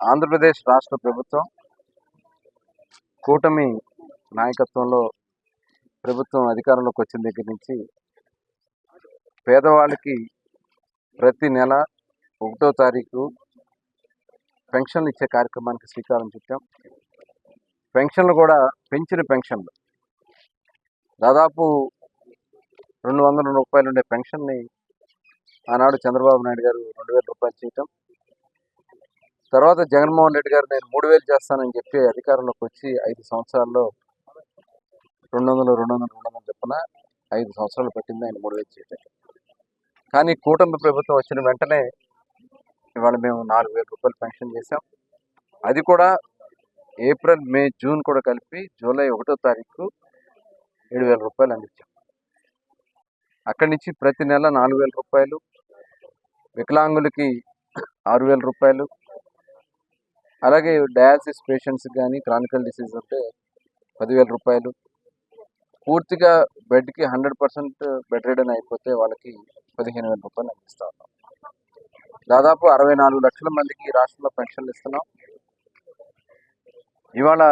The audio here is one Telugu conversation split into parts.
ఆంధ్రప్రదేశ్ రాష్ట్ర ప్రభుత్వం కూటమి నాయకత్వంలో ప్రభుత్వం అధికారంలోకి వచ్చిన దగ్గర నుంచి పేదవాళ్ళకి ప్రతి నెల ఒకటో తారీఖు పెన్షన్లు ఇచ్చే కార్యక్రమానికి శ్రీకారం చుట్టాం. పెన్షన్లు కూడా పెంచిన పెన్షన్లు. దాదాపు రెండు వందల రూపాయలు ఉండే పెన్షన్ని ఆనాడు చంద్రబాబు నాయుడు గారు రెండు వేల రూపాయలు చేయటం. తర్వాత జగన్మోహన్ రెడ్డి గారు నేను మూడు వేలు చేస్తానని చెప్పి అధికారంలోకి వచ్చి ఐదు సంవత్సరాల్లో రెండు వందలు రెండు వందలు రెండు వందలు చొప్పున ఐదు సంవత్సరాలు పట్టింది. ఆయన మూడు వేలు చేయటం. కానీ కూటమి ప్రభుత్వం వచ్చిన వెంటనే ఇవాళ మేము నాలుగు వేల రూపాయలు పెన్షన్ చేశాం. అది కూడా ఏప్రిల్ మే జూన్ కూడా కలిపి జూలై ఒకటో తారీఖు ఏడు వేల రూపాయలు అందించాం. అక్కడి నుంచి ప్రతి నెల నాలుగు వేల రూపాయలు వికలాంగులకి ఆరు వేల రూపాయలు. అలాగే డయాలసిస్ పేషెంట్స్కి కానీ క్రానికల్ డిసీజ్ ఉంటే పదివేల రూపాయలు. పూర్తిగా బెడ్కి హండ్రెడ్ పర్సెంట్ బెడ్ రిడన్ అయిపోతే వాళ్ళకి పదిహేను వేల రూపాయలు అందిస్తా ఉన్నాం. దాదాపు అరవై నాలుగు లక్షల మందికి ఈ రాష్ట్రంలో పెన్షన్లు ఇస్తున్నాం. ఇవాళ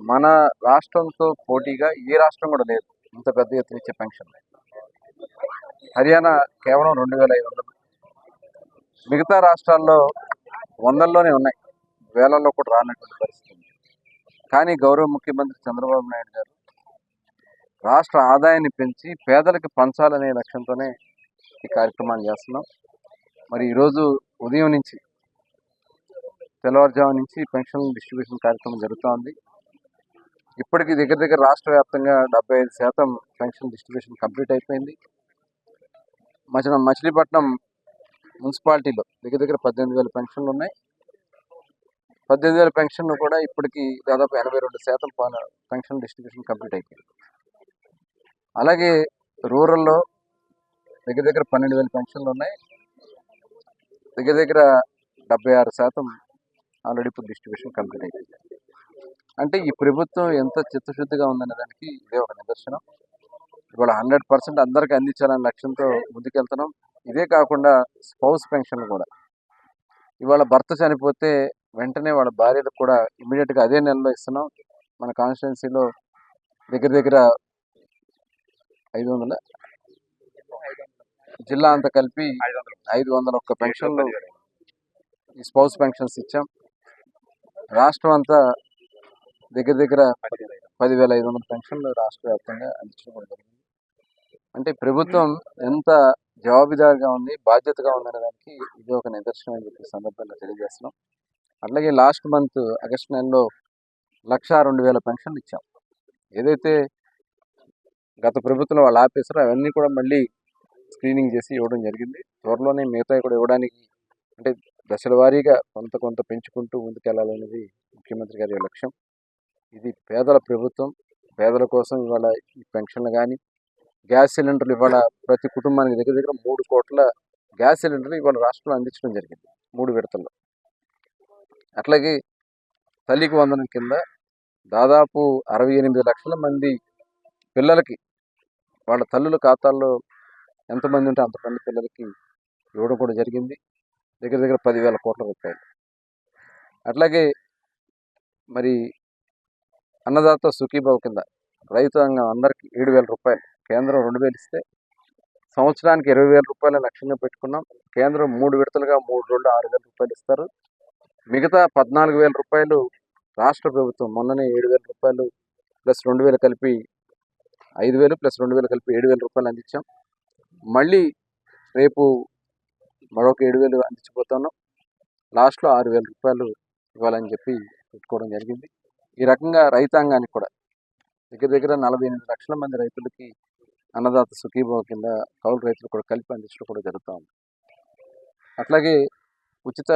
మన రాష్ట్రంతో పోటీగా ఏ రాష్ట్రం కూడా లేదు. ఇంత పెద్ద ఎత్తున ఇచ్చే పెన్షన్ హర్యానా కేవలం రెండు వేల ఐదు వందలు మిగతా రాష్ట్రాల్లో వందల్లోనే ఉన్నాయి. వేలల్లో కూడా రానటువంటి పరిస్థితి ఉంది. కానీ గౌరవ ముఖ్యమంత్రి చంద్రబాబు నాయుడు గారు రాష్ట్ర ఆదాయాన్ని పెంచి పేదలకు పంచాలనే లక్ష్యంతోనే ఈ కార్యక్రమాన్ని చేస్తున్నాం. మరి ఈరోజు ఉదయం నుంచి తెల్లవారుజాము నుంచి పెన్షన్ డిస్ట్రిబ్యూషన్ కార్యక్రమం జరుగుతోంది. ఇప్పటికి దగ్గర దగ్గర రాష్ట్ర వ్యాప్తంగా డెబ్బై ఐదు శాతం పెన్షన్ డిస్ట్రిబ్యూషన్ కంప్లీట్ అయిపోయింది. మచన మచిలీపట్నం మున్సిపాలిటీలో దగ్గర దగ్గర పద్దెనిమిది వేల పెన్షన్లు ఉన్నాయి. పద్దెనిమిది వేల పెన్షన్లు కూడా ఇప్పటికి దాదాపు ఎనభై రెండు శాతం పెన్షన్ డిస్ట్రిబ్యూషన్ కంప్లీట్ అయిపోయింది. అలాగే రూరల్లో దగ్గర దగ్గర పన్నెండు వేల పెన్షన్లు ఉన్నాయి. దగ్గర దగ్గర డెబ్బై ఆరు శాతం ఆల్రెడీ ఇప్పుడు డిస్ట్రిబ్యూషన్ కంప్లీట్ అయిపోయింది. అంటే ఈ ప్రభుత్వం ఎంత చిత్తశుద్ధిగా ఉందనే దానికి ఇదే ఒక నిదర్శనం. ఇవాళ హండ్రెడ్ పర్సెంట్ అందరికీ అందించాలనే లక్ష్యంతో ముందుకెళ్తున్నాం. ఇదే కాకుండా స్పౌస్ పెన్షన్ కూడా. ఇవాళ భర్త చనిపోతే వెంటనే వాళ్ళ భార్యలకు కూడా ఇమీడియట్గా అదే నెలలో ఇస్తున్నాం. మన కాన్స్టిట్యున్సీలో దగ్గర దగ్గర ఐదు వందల జిల్లా అంతా కలిపి ఐదు వందల ఒక్క పెన్షన్లు ఈ స్పౌస్ పెన్షన్స్ ఇచ్చాం. రాష్ట్రం అంతా దగ్గర దగ్గర పదివేల ఐదు వందల పెన్షన్లు రాష్ట్ర వ్యాప్తంగా అందించడం జరిగింది. అంటే ప్రభుత్వం ఎంత జవాబుదారిగా ఉంది బాధ్యతగా ఉందనే దానికి ఇది ఒక నిదర్శనం అని చెప్పి సందర్భంగా తెలియజేస్తున్నాం. అట్లాగే లాస్ట్ మంత్ ఆగస్టు నెలలో లక్ష రెండు వేల పెన్షన్లు ఇచ్చాం. ఏదైతే గత ప్రభుత్వం వాళ్ళు ఆపేసారో అవన్నీ కూడా మళ్ళీ స్క్రీనింగ్ చేసి ఇవ్వడం జరిగింది. త్వరలోనే మిగతా కూడా ఇవ్వడానికి అంటే దశల వారీగా కొంత కొంత పెంచుకుంటూ ముందుకెళ్ళాలనేది ముఖ్యమంత్రి గారి లక్ష్యం. ఇది పేదల ప్రభుత్వం పేదల కోసం ఇవాళ ఈ పెన్షన్లు కానీ గ్యాస్ సిలిండర్లు ఇవాళ ప్రతి కుటుంబానికి దగ్గర దగ్గర మూడు కోట్ల గ్యాస్ సిలిండర్లు ఇవాళ రాష్ట్రంలో అందించడం జరిగింది మూడు విడతల్లో. అట్లాగే తల్లికి వందనం కింద దాదాపు అరవై ఎనిమిది లక్షల మంది పిల్లలకి వాళ్ళ తల్లుల ఖాతాల్లో ఎంతమంది ఉంటే అంతమంది పిల్లలకి ఇవ్వడం కూడా జరిగింది. దగ్గర దగ్గర పదివేల కోట్ల రూపాయలు. అట్లాగే మరి అన్నదాత సుఖీభావ కింద రైతాంగం అందరికీ ఏడు వేల రూపాయలు కేంద్రం రెండు వేలు ఇస్తే సంవత్సరానికి ఇరవై వేల రూపాయలు లక్ష్యంగా పెట్టుకున్నాం. కేంద్రం మూడు విడతలుగా మూడు రెండు ఆరు వేల రూపాయలు ఇస్తారు. మిగతా పద్నాలుగు వేల రూపాయలు రాష్ట్ర ప్రభుత్వం మొన్ననే ఏడు వేల రూపాయలు ప్లస్ రెండు వేలు కలిపి ఐదు వేలు ప్లస్ రెండు వేలు కలిపి ఏడు వేల రూపాయలు అందించాం. మళ్ళీ రేపు మరొక ఏడు వేలు అందించిపోతున్నాం లాస్ట్లో ఆరు వేల రూపాయలు ఇవ్వాలని చెప్పి పెట్టుకోవడం జరిగింది. ఈ రకంగా రైతాంగానికి కూడా దగ్గర దగ్గర నలభై ఎనిమిది లక్షల మంది రైతులకి అన్నదాత సుఖీభావ కింద కౌలు రైతులు కూడా కలిపి అందించడం కూడా జరుగుతూ ఉంది. అట్లాగే ఉచిత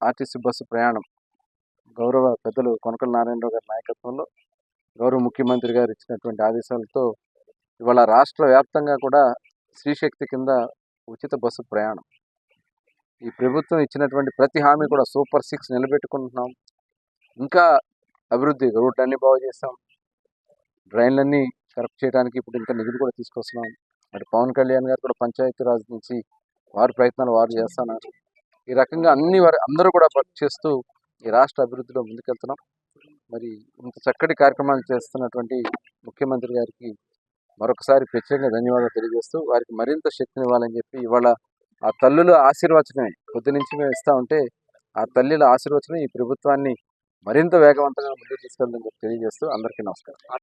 ఆర్టీసీ బస్సు ప్రయాణం గౌరవ పెద్దలు కొనకల నారాయణరావు గారి నాయకత్వంలో గౌరవ ముఖ్యమంత్రి గారు ఇచ్చినటువంటి ఆదేశాలతో ఇవాళ రాష్ట్ర వ్యాప్తంగా కూడా శ్రీశక్తి కింద ఉచిత బస్సు ప్రయాణం. ఈ ప్రభుత్వం ఇచ్చినటువంటి ప్రతి హామీ కూడా సూపర్ సిక్స్ నిలబెట్టుకుంటున్నాం. ఇంకా అభివృద్ధి రోడ్లన్నీ బాగు చేస్తాం డ్రైన్లన్నీ కరెక్ట్ చేయడానికి ఇప్పుడు ఇంకా నిధులు కూడా తీసుకొస్తున్నాం. మరి పవన్ కళ్యాణ్ గారు కూడా పంచాయతీ రాజ్ నుంచి వారి ప్రయత్నాలు వారు చేస్తున్నారు. ఈ రకంగా అన్ని వారి అందరూ కూడా వర్క్ చేస్తూ ఈ రాష్ట్ర అభివృద్ధిలో ముందుకెళ్తున్నాం. మరి ఇంత చక్కటి కార్యక్రమాలు చేస్తున్నటువంటి ముఖ్యమంత్రి గారికి మరొకసారి ప్రత్యేకంగా ధన్యవాదాలు తెలియజేస్తూ వారికి మరింత శక్తినివ్వాలని చెప్పి ఇవాళ ఆ తల్లుల ఆశీర్వచనమే పొద్దు నుంచి మేము ఇస్తా ఉంటే ఆ తల్లిల ఆశీర్వచనం ఈ ప్రభుత్వాన్ని మరింత వేగవంతంగా ముందుకు తీసుకెళ్ళడం తెలియజేస్తూ అందరికీ నమస్కారం.